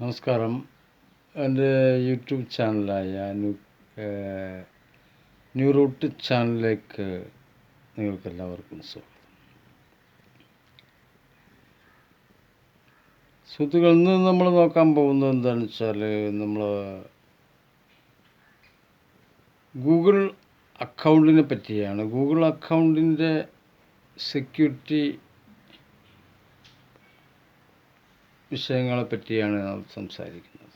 നമസ്കാരം. എന്റെ യൂട്യൂബ് ചാനലായ ന്യൂ ന്യൂ റൂട്ട് ചാനലിലേക്ക് നിങ്ങൾക്കെല്ലാവർക്കും സ്വാഗതം. സുഹൃത്തുക്കൾ നിന്ന് നമ്മൾ നോക്കാൻ പോകുന്നത് എന്താണെന്ന് വെച്ചാൽ നമ്മൾ ഗൂഗിൾ അക്കൗണ്ടിനെ പറ്റിയാണ്. ഗൂഗിൾ അക്കൗണ്ടിന്റെ സെക്യൂരിറ്റി വിഷയങ്ങളെ പറ്റിയാണ് നാം സംസാരിക്കുന്നത്.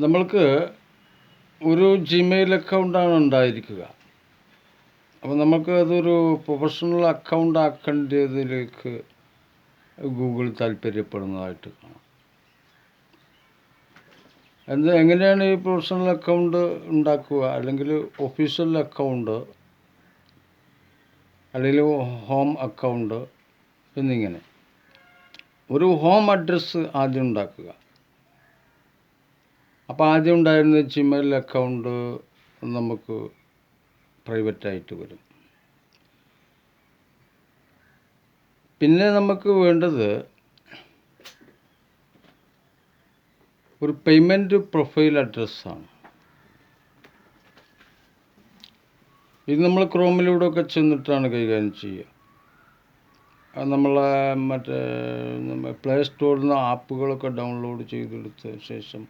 നമ്മൾക്ക് ഒരു ജിമെയിൽ അക്കൗണ്ടാണ് ഉണ്ടായിരിക്കുക. അപ്പോൾ നമുക്ക് അതൊരു പ്രൊഫഷണൽ അക്കൗണ്ട് ആക്കേണ്ടതിലേക്ക് ഗൂഗിൾ താല്പര്യപ്പെടുന്നതായിട്ട് കാണാം. എന്ത് എങ്ങനെയാണ് ഈ പ്രൊഫഷണൽ അക്കൗണ്ട് ഉണ്ടാക്കുക? അല്ലെങ്കിൽ ഒഫീഷ്യൽ അക്കൗണ്ട് അല്ലെങ്കിൽ ഹോം അക്കൗണ്ട് എന്നിങ്ങനെ. ഒരു ഹോം അഡ്രസ്സ് ആദ്യം ഉണ്ടാക്കുക. അപ്പോൾ ആദ്യം ഉണ്ടായിരുന്ന ജിമെയിൽ അക്കൗണ്ട് നമുക്ക് പ്രൈവറ്റായിട്ട് വരും. പിന്നെ നമുക്ക് വേണ്ടത് ഒരു പേയ്മെന്റ് പ്രൊഫൈൽ അഡ്രസ്സാണ് ഇത് നമ്മൾ ക്രോമിലൂടെ ഒക്കെ ചെന്നിട്ടാണ് കൈകാര്യം ചെയ്യുക. നമ്മളെ മറ്റേ പ്ലേ സ്റ്റോറിൽ നിന്ന് ആപ്പുകളൊക്കെ ഡൗൺലോഡ് ചെയ്തെടുത്ത ശേഷം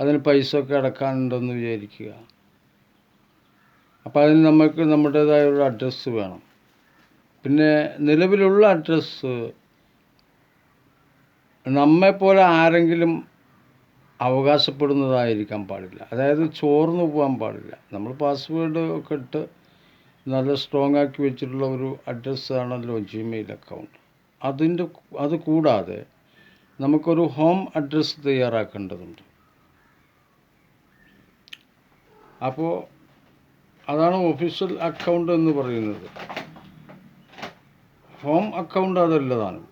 അതിന് പൈസ ഒക്കെ അടക്കാനുണ്ടെന്ന് വിചാരിക്കുക. അപ്പോൾ അതിന് നമുക്ക് നമ്മുടേതായ ഒരു അഡ്രസ്സ് വേണം. പിന്നെ നിലവിലുള്ള അഡ്രസ്സ് നമ്മെപ്പോലെ ആരെങ്കിലും അവകാശപ്പെടുന്നതായിരിക്കാൻ പാടില്ല. അതായത് ചോർന്നു പോകാൻ പാടില്ല. നമ്മൾ പാസ്വേഡ് ഒക്കെ ഇട്ട് നല്ല സ്ട്രോങ് ആക്കി വെച്ചിട്ടുള്ള ഒരു അഡ്രസ്സാണല്ലോ ജിമെയിൽ അക്കൗണ്ട് അതിന്റെ അത് കൂടാതെ നമുക്കൊരു ഹോം അഡ്രസ്സ് തയ്യാറാക്കേണ്ടതുണ്ട്. അപ്പോൾ അതാണ് ഒഫീഷ്യൽ അക്കൗണ്ട് എന്ന് പറയുന്നത്. ഹോം അക്കൗണ്ട് അതല്ലതാണ്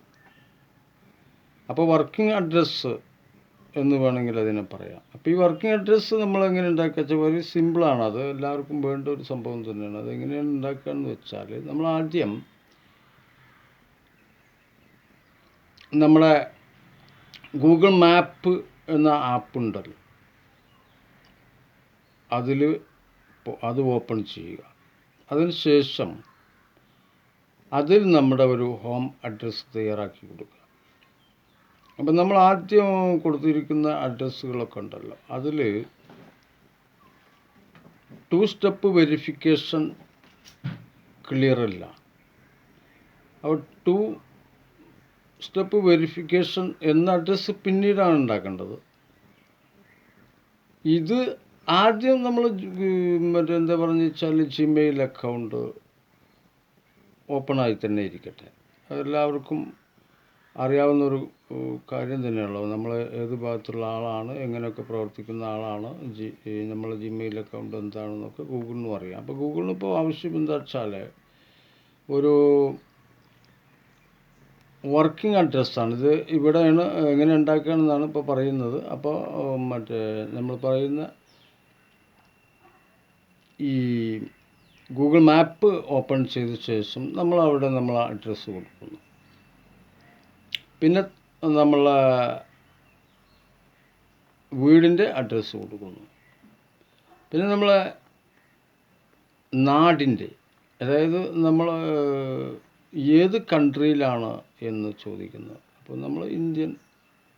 അപ്പോൾ വർക്കിംഗ് അഡ്രസ്സ് എന്ന് വേണമെങ്കിൽ അതിനെ പറയാം. അപ്പോൾ ഈ വർക്കിംഗ് അഡ്രസ്സ് നമ്മൾ എങ്ങനെ ഉണ്ടാക്കുക വെച്ചാൽ വളരെ സിമ്പിളാണ് അത് എല്ലാവർക്കും വേണ്ട ഒരു സംഭവം തന്നെയാണ്. അത് എങ്ങനെയാണ് ഉണ്ടാക്കുക എന്ന് വെച്ചാൽ നമ്മൾ ആദ്യം നമ്മളെ ഗൂഗിൾ മാപ്പ് എന്ന ആപ്പ് ഉണ്ടല്ലോ. അതിൽ അത് ഓപ്പൺ ചെയ്യുക. അതിന് ശേഷം അതിൽ നമ്മുടെ ഒരു ഹോം അഡ്രസ്സ് തയ്യാറാക്കി കൊടുക്കുക. അപ്പം നമ്മൾ ആദ്യം കൊടുത്തിരിക്കുന്ന അഡ്രസ്സുകളൊക്കെ ഉണ്ടല്ലോ. അതിൽ ടു സ്റ്റെപ്പ് വെരിഫിക്കേഷൻ ക്ലിയർ അല്ല. അപ്പോൾ ടു സ്റ്റെപ്പ് വെരിഫിക്കേഷൻ എന്ന അഡ്രസ്സ് പിന്നീടാണ് ഉണ്ടാക്കേണ്ടത്. ഇത് ആദ്യം നമ്മൾ മറ്റേ എന്താ പറഞ്ഞു വെച്ചാൽ ജിമെയിൽ അക്കൗണ്ട് ഓപ്പണായി തന്നെ ഇരിക്കട്ടെ. അതെല്ലാവർക്കും അറിയാവുന്ന ഒരു കാര്യം തന്നെയുള്ളൂ നമ്മൾ ഏത് ഭാഗത്തുള്ള ആളാണ് എങ്ങനെയൊക്കെ പ്രവർത്തിക്കുന്ന ആളാണ് ജി നമ്മൾ ജിമെയിൽ അക്കൗണ്ട് എന്താണെന്നൊക്കെ ഗൂഗിളിനും അറിയാം. അപ്പോൾ ഗൂഗിളിൽ ഇപ്പോൾ ആവശ്യം എന്താ വെച്ചാൽ ഒരു വർക്കിംഗ് അഡ്രസ്സാണ് ഇത് ഇവിടെയാണ് എങ്ങനെ ഉണ്ടാക്കുകയാണെന്നാണ് ഇപ്പോൾ പറയുന്നത്. അപ്പോൾ മറ്റേ നമ്മൾ പറയുന്ന ഈ ഗൂഗിൾ മാപ്പ് ഓപ്പൺ ചെയ്ത ശേഷം നമ്മൾ അവിടെ നമ്മൾ അഡ്രസ്സ് കൊടുക്കുന്നു. പിന്നെ നമ്മൾ വീടിന്റെ അഡ്രസ്സ് കൊടുക്കുന്നു. പിന്നെ നമ്മൾ നാടിന്റെ അതായത് നമ്മൾ ഏത് കൺട്രിയിലാണ് എന്ന് ചോദിക്കുന്നത്. അപ്പോൾ നമ്മൾ ഇന്ത്യൻ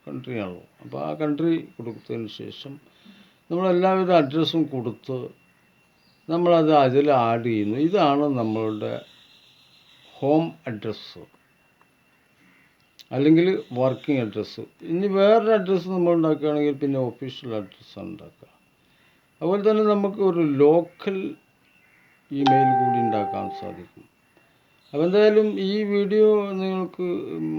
കൺട്രിയാണല്ലോ അപ്പോൾ ആ കൺട്രി കൊടുത്തതിന് ശേഷം നമ്മൾ എല്ലാവിധ അഡ്രസ്സും കൊടുത്ത് നമ്മളത് അതിൽ ആഡ് ചെയ്യുന്നു. ഇതാണ് നമ്മളുടെ ഹോം അഡ്രസ്സ് അല്ലെങ്കിൽ വർക്കിംഗ് അഡ്രസ്സ് ഇനി വേറൊരു അഡ്രസ്സ് നമ്മൾ ഉണ്ടാക്കുകയാണെങ്കിൽ പിന്നെ ഒഫീഷ്യൽ അഡ്രസ്സ് ഉണ്ടാക്കുക. അതുപോലെ തന്നെ നമുക്ക് ഒരു ലോക്കൽ ഇമെയിൽ കൂടി ഉണ്ടാക്കാൻ സാധിക്കും. അപ്പോൾ എന്തായാലും ഈ വീഡിയോ നിങ്ങൾക്ക്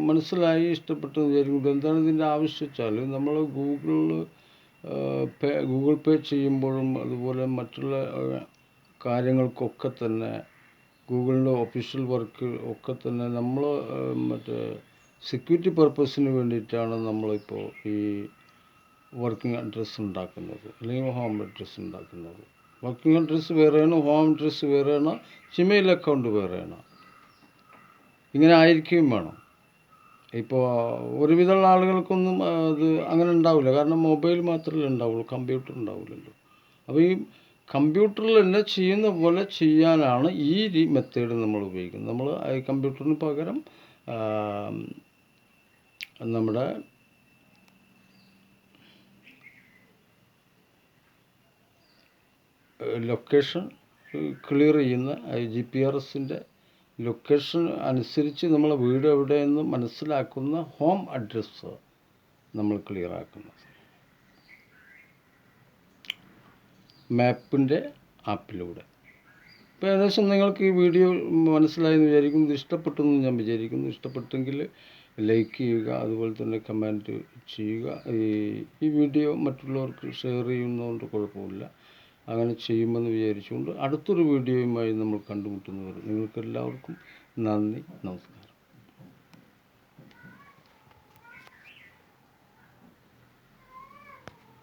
മനസ്സിലായി ഇഷ്ടപ്പെട്ടു വിചാരിക്കും എന്താണ് ഇതിന്റെ ആവശ്യം വെച്ചാൽ നമ്മൾ ഗൂഗിളിൽ പേ ഗൂഗിൾ പേ ചെയ്യുമ്പോഴും അതുപോലെ മറ്റുള്ള കാര്യങ്ങൾക്കൊക്കെ തന്നെ ഗൂഗിളിന്റെ ഒഫീഷ്യൽ വർക്ക് ഒക്കെ തന്നെ നമ്മൾ മറ്റേ സെക്യൂരിറ്റി പർപ്പസിന് വേണ്ടിയിട്ടാണ് നമ്മളിപ്പോൾ ഈ വർക്കിംഗ് അഡ്രസ്സ് ഉണ്ടാക്കുന്നത് അല്ലെങ്കിൽ ഹോം അഡ്രസ്സ് ഉണ്ടാക്കുന്നത്. വർക്കിംഗ് അഡ്രസ്സ് വേറെയാണ് ഹോം അഡ്രസ്സ് വേറെയാണ് ജിമെയിൽ അക്കൗണ്ട് വേറെയാണ്. ഇങ്ങനെ ആയിരിക്കുകയും വേണം. ഇപ്പോൾ ഒരുവിധമുള്ള ആളുകൾക്കൊന്നും അത് അങ്ങനെ ഉണ്ടാവില്ല. കാരണം മൊബൈൽ മാത്രമേ ഉണ്ടാവുള്ളൂ കമ്പ്യൂട്ടർ ഉണ്ടാവില്ലല്ലോ. അപ്പോൾ ഈ കമ്പ്യൂട്ടറിൽ തന്നെ ചെയ്യുന്ന പോലെ ചെയ്യാനാണ് ഈ മെത്തേഡ് നമ്മൾ ഉപയോഗിക്കുന്നത്. നമ്മൾ കമ്പ്യൂട്ടറിന് പകരം നമ്മുടെ ലൊക്കേഷൻ ക്ലിയർ ചെയ്യുന്ന ജി പി ആർ എസിന്റെ ലൊക്കേഷൻ അനുസരിച്ച് നമ്മളെ വീട് എവിടെയെന്ന് മനസ്സിലാക്കുന്ന ഹോം അഡ്രസ്സ് നമ്മൾ ക്ലിയർ ആക്കുന്നത് മാപ്പിന്റെ ആപ്പിലൂടെ. ഇപ്പോൾ ഏകദേശം നിങ്ങൾക്ക് ഈ വീഡിയോ മനസ്സിലായെന്ന് വിചാരിക്കുന്നു. ഇഷ്ടപ്പെട്ടു എന്ന് ഞാൻ വിചാരിക്കുന്നു. ഇഷ്ടപ്പെട്ടെങ്കിൽ ലൈക്ക് ചെയ്യുക അതുപോലെ തന്നെ കമന്റ് ചെയ്യുക. ഈ ഈ വീഡിയോ മറ്റുള്ളവർക്ക് ഷെയർ ചെയ്യുന്നതുകൊണ്ട് കുഴപ്പമില്ല. അങ്ങനെ ചെയ്യുമെന്ന് വിചാരിച്ചുകൊണ്ട് അടുത്തൊരു വീഡിയോയുമായി നമ്മൾ കണ്ടുമുട്ടുന്നവർ നിങ്ങൾക്കെല്ലാവർക്കും നന്ദി നമസ്കാരം.